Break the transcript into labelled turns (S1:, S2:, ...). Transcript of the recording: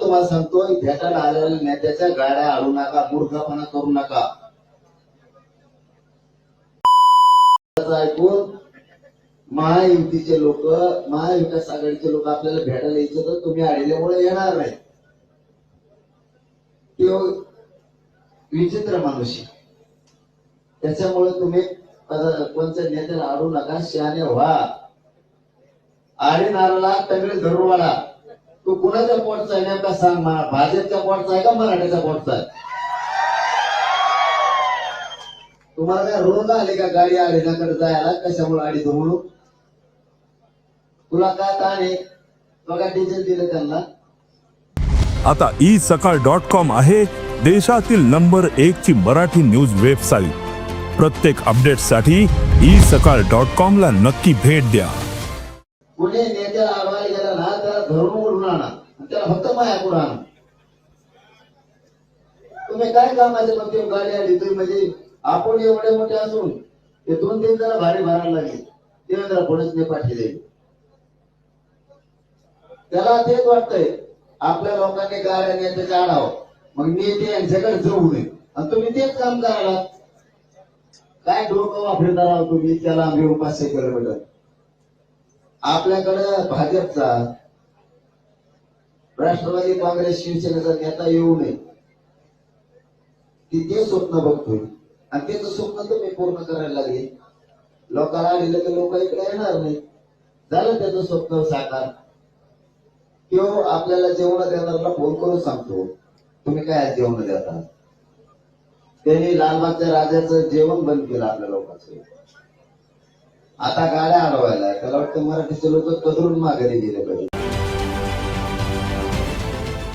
S1: तुम्हाला सांगतो भेटायला आलेल्या नेत्याच्या गाड्या आणू नका मूर्खपणा करू नका. ऐकून महायुतीचे लोक महाविकास आघाडीचे लोक आपल्याला भेटायला यायचे तर तुम्ही आलेल्यामुळे येणार नाही. तो विचित्र माणूस त्याच्यामुळे तुम्ही कोणत्या नेत्याला आडू नका शहाणे व्हा. आडी नाराला तगडे धरून वाढा. तू कुणाच्या पोटचा आहे नेमका सांग मला. भाजपच्या पोटचा आहे का मराठ्याच्या पोटचा आहे? तुम्हाला काय रोग आले का गाडी आडीनाकडे जायला? कशामुळे आडी म्हणून तुला काय ताण आहे? बघा डिझेल दिलं त्यांना.
S2: आता ई सकाळ डॉट कॉम आहे देशातील नंबर एक ची मराठी न्यूज वेबसाईट. प्रत्येक अपडेटसाठी ई सकाळ डॉट कॉम ला नक्की भेट द्या.
S1: कुणी नेत्याला अडवायला गेला ना त्याला धरून उडून आणा आणि त्याला फक्त माया आणा तुम्ही काय कामाचे मग ते गाडी आली तुम्ही म्हणजे आपण एवढे मोठे असून ते दोन तीन जरा भारी भरायला लागले. ते जरा कोणीच नाही पाठी त्याला तेच वाटतंय आपल्या लोकांनी गाड्या नेत्याच्या आढावं मग नेते यांच्याकडे जाऊ नये. आणि तुम्ही तेच काम करायला काय डोकं वापरणार आहोत तुम्ही? त्याला आम्ही उपास्य किलोमीटर आपल्याकडं भाजपचा राष्ट्रवादी काँग्रेस शिवसेनेचा नेता येऊ नये. ती ते स्वप्न बघतोय. आणि त्याचं स्वप्न तुम्ही पूर्ण करायला लागले. लोकांना आलेलं तर लोक इकडे येणार नाही. झालं त्याचं स्वप्न साकार. किंवा आपल्याला जेवण देणाऱ्याला फोन करून सांगतो. तुम्ही काय आज जेवण देता? त्यांनी लालबागच्या राजाचं जेवण बंद केलं आपल्या लोकांचं. आता गाड्या अडवायला त्याला वाटतं मराठीचे लोक कदरून माघारी गेले पाहिजे.